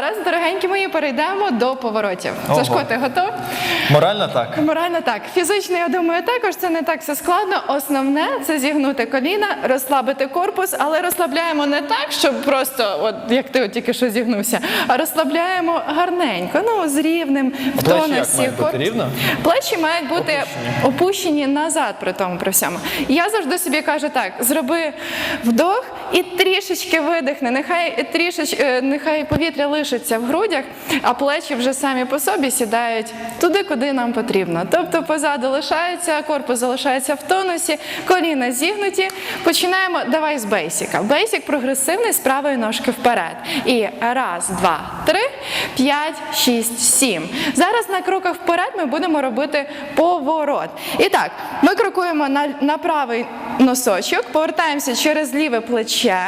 зараз, дорогенькі мої, перейдемо до поворотів. Ого. Сашко, ти готов? Морально так. Морально так. Фізично, я думаю, також це не так все складно. Основне це зігнути коліна, розслабити корпус, але розслабляємо не так, щоб просто, от як ти от тільки що зігнувся, а розслабляємо гарненько, ну з рівним в Плечі як тонусі. мають бути, рівно? Плечі мають бути опущені. назад при тому при всьому. Я завжди собі кажу так: зроби вдох і трішечки видихни. Нехай трішеч, е, нехай повітря лишиться в грудях, а плечі вже самі по собі сідають туди, куди нам потрібно. Тобто позаду лишається, корпус залишається в тонусі, коліна зігнуті. Починаємо. Давай з бейсіка. Бейсік прогресивний з правої ножки вперед. І раз, два, три, п'ять, шість, сім. Зараз на кроках вперед ми будемо робити поворот. І так, ми крокуємо на, на правий носочок, повертаємося через ліве плече,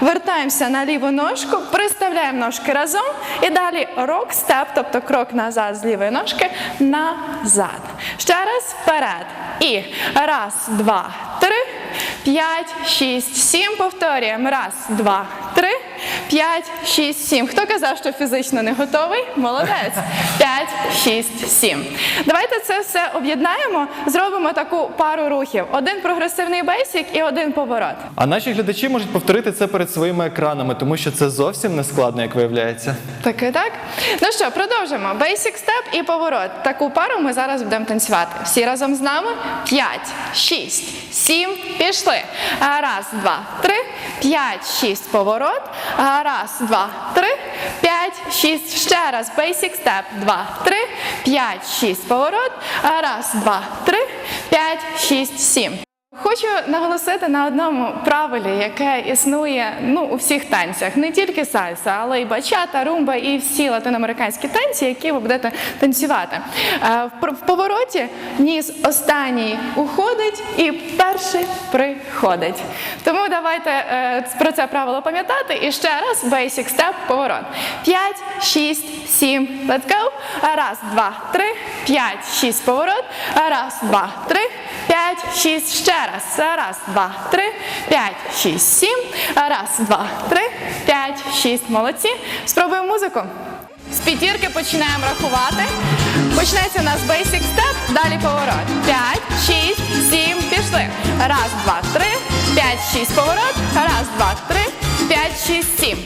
вертаємося на ліву ножку, приставляємо ножки разом і далі рок степ, тобто крок назад з лівої ножки назад. Ще раз вперед. І раз, два, три, п'ять, шість, сім. Повторюємо. Раз, два, три, п'ять, шість, сім. Хто казав, що фізично не готовий? Молодець. П'ять, шість, сім. Давайте це все об'єднаємо, зробимо таку пару рухів: один прогресивний бейсик і один поворот. А наші глядачі можуть повторити це перед своїми екранами, тому що це зовсім не складно, як виявляється. Так і так. Ну що, продовжимо. Basic step і поворот. Таку пару ми зараз будемо танцювати. Всі разом з нами. П'ять, шість, сім. Пішли. Раз, два, три, п'ять, шість. Поворот. Раз, два, три, п'ять, шість. Ще раз. Basic step. Два, три, п'ять, шість. Поворот. Раз, два, три, п'ять, шість, сім. Хочу наголосити на одному правилі, яке існує ну, у всіх танцях, не тільки сальса, але й бачата, румба і всі латиноамериканські танці, які ви будете танцювати. Е, В повороті ніс останній уходить і перший приходить. Тому давайте е, про це правило пам'ятати. І ще раз basic step, поворот. 5, 6, 7, let's go. Раз, два, три, п'ять, шість, поворот. Раз, два, три, 5, 6. Ще раз. Раз, два, три, п'ять, шість, сім. Раз, два, три, п'ять, шість. Молодці. Спробуємо музику. З п'ятірки починаємо рахувати. Почнеться у нас basic step, далі поворот. 5, 6, 7, пішли. Раз, два, три, 5, 6, поворот. Раз, два, три, 5, 6, 7.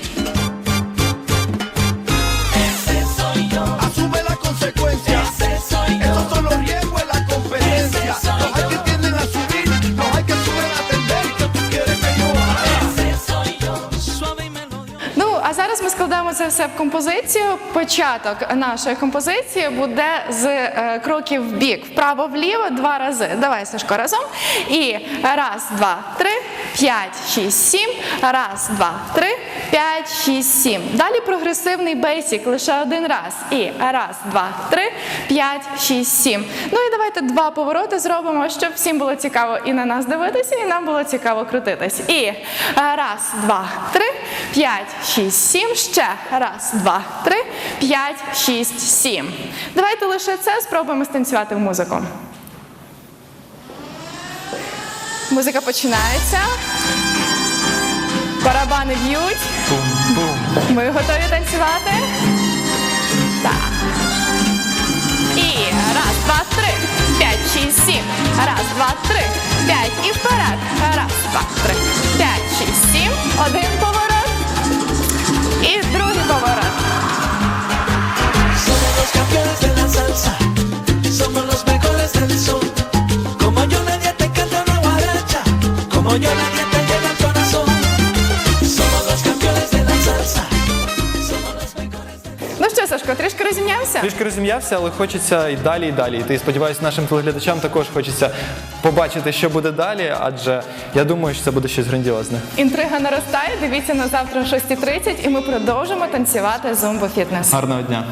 А зараз ми складаємо це все в композицію. Початок нашої композиції буде з е, кроків в бік, вправо-вліво два рази. Давай, Сашко, разом. І раз, два, три, п'ять, шість, сім. Раз, два, три, п'ять, шість, сім. Далі прогресивний бейсик лише один раз. І раз, два, три, п'ять, шість, сім. Ну і давайте два повороти зробимо, щоб всім було цікаво і на нас дивитися, і нам було цікаво крутитись. І раз, два, три, п'ять, шість, сім. Ще раз, два, три, п'ять, шість, сім. Давайте лише це спробуємо станцювати в музику. Музика починається. Барабани б'ють. Ми готові танцювати? Так. І раз, два, три, п'ять, шість, сім. Раз, два, три, п'ять і вперед. Що, Сашко, трішки розім'явся? Трішки розім'явся, але хочеться і далі, і далі. І І сподіваюся, нашим телеглядачам також хочеться побачити, що буде далі, адже я думаю, що це буде щось грандіозне. Інтрига наростає. Дивіться на завтра о 6.30 і ми продовжимо танцювати зумбо фітнес. Гарного дня!